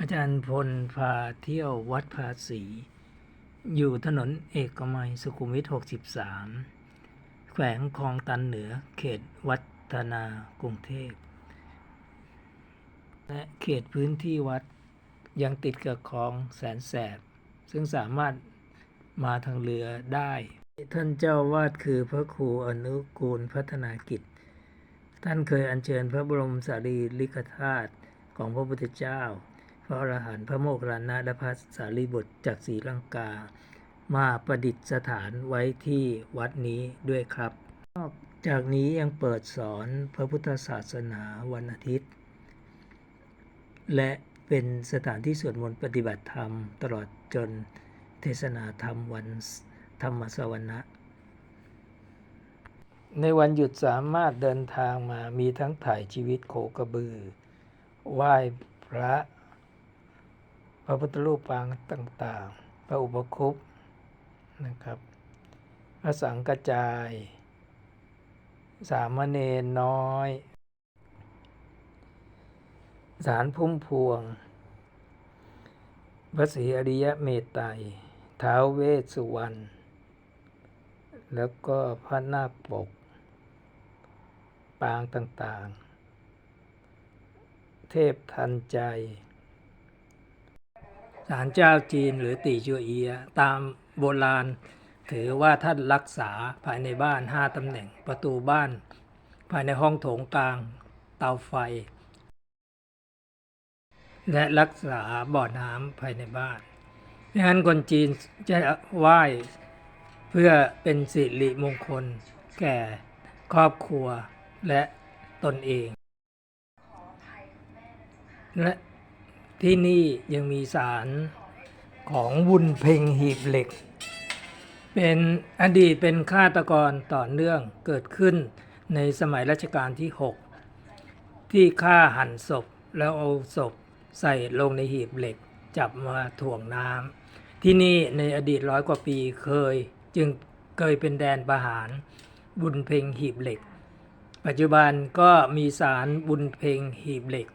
อาจารย์พลพาเที่ยววัดภาษี อยู่ถนนเอกมัยสุขุมวิท 63 แขวงคลองตันเหนือเขตวัฒนากรุงเทพ และเขตพื้นที่วัดยังติดกับคลองแสนแสบ ซึ่งสามารถมาทางเรือได้ ท่านเจ้าวาดคือพระครูอนุกูลพัฒนากิจ ท่านเคยอัญเชิญพระบรมสารีริกธาตุของพระพุทธเจ้า พระอรหันต์พระโมคคัลลานะและพระสารีบุตรจากศรีลังกา มาประดิษฐานไว้ที่วัดนี้ด้วยครับ นอกจากนี้ยังเปิดสอนพระพุทธศาสนาวันอาทิตย์ และเป็นสถานที่สวดมนต์ปฏิบัติธรรม ตลอดจนเทศนาธรรมวันธรรมสวนะในวันหยุดสามารถเดินทางมามีทั้งถ่ายชีวิตโคกระบือ ไหว้พระ พระพุทธรูปปางต่างๆ พระอุปคุปนะครับพระสังกระจาย สามเณรน้อย สารพุ่มพวง พระศรีอริยเมตไตรท้าวเวสสุวรรณ แล้วก็พระนาคปก ปางต่างๆ เทพทันใจ ศาลเจ้าจีนหรือตีจัวเอีย ตามโบราณ ถือว่าท่านรักษาภายในบ้านห้าตำแหน่ง ประตูบ้าน ภายในห้องโถงกลาง เตาไฟ และรักษาบ่อน้ำภายในบ้านดังนั้นคนจีนจะไหว้เพื่อเป็นสิริมงคล แก่ครอบครัวและตนเองและ ที่นี่ยังมีศาลของวุนเพ็งหีบเหล็ก เป็นอดีตเป็นฆาตกรต่อเนื่องเกิดขึ้นในสมัยรัชกาลที่ 6 ที่ฆ่าหันศพแล้วเอาศพใส่ลงในหีบเหล็ก จับมาถ่วงน้ำที่นี่ในอดีตร้อยกว่าปีเคยจึงเคยเป็นแดนประหารบุญเพ็งหีบเหล็ก ปัจจุบันก็มีสารบุญเพ็งหีบเหล็ก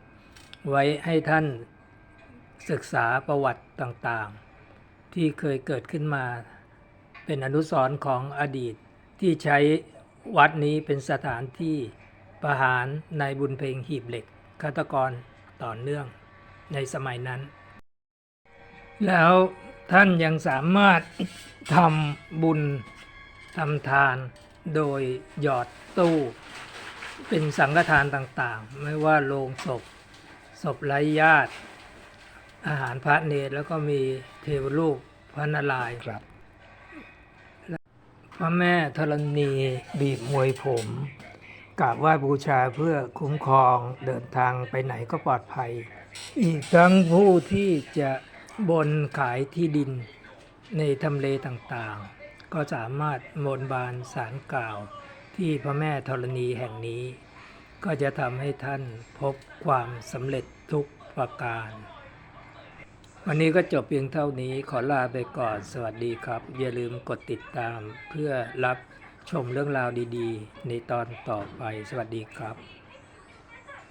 ไว้ให้ท่าน ศึกษาประวัติต่างๆ ที่เคยเกิดขึ้นมา เป็นอนุสรณ์ของอดีตที่ใช้วัดนี้เป็นสถานที่ประหารในบุญเพลงหีบเหล็กฆาตกรต่อเนื่องในสมัยนั้น แล้วท่านยังสามารถทำบุญทำทานโดยหยอดตู้เป็นสังฆทานต่างๆ ไม่ว่าโลงศพ ศพไร้ญาติ อาหารพระเนตรแล้วก็มีเทวรูปพระนารายณ์ครับ พระแม่ธรณีบีบมวยผมกราบไหว้บูชาเพื่อคุ้มครองเดินทางไปไหนก็ปลอดภัย อีกทั้งผู้ที่จะบนขายที่ดินในทำเลต่างๆ ก็สามารถมนบานสารกล่าวที่พระแม่ธรณีแห่งนี้ ก็จะทำให้ท่านพบความสำเร็จทุกประการ วันนี้ก็จบเพียงเท่านี้ขอลาไปก่อนสวัสดีครับ อย่าลืมกดติดตามเพื่อรับชมเรื่องราวดีๆ ในตอนต่อไปสวัสดีครับ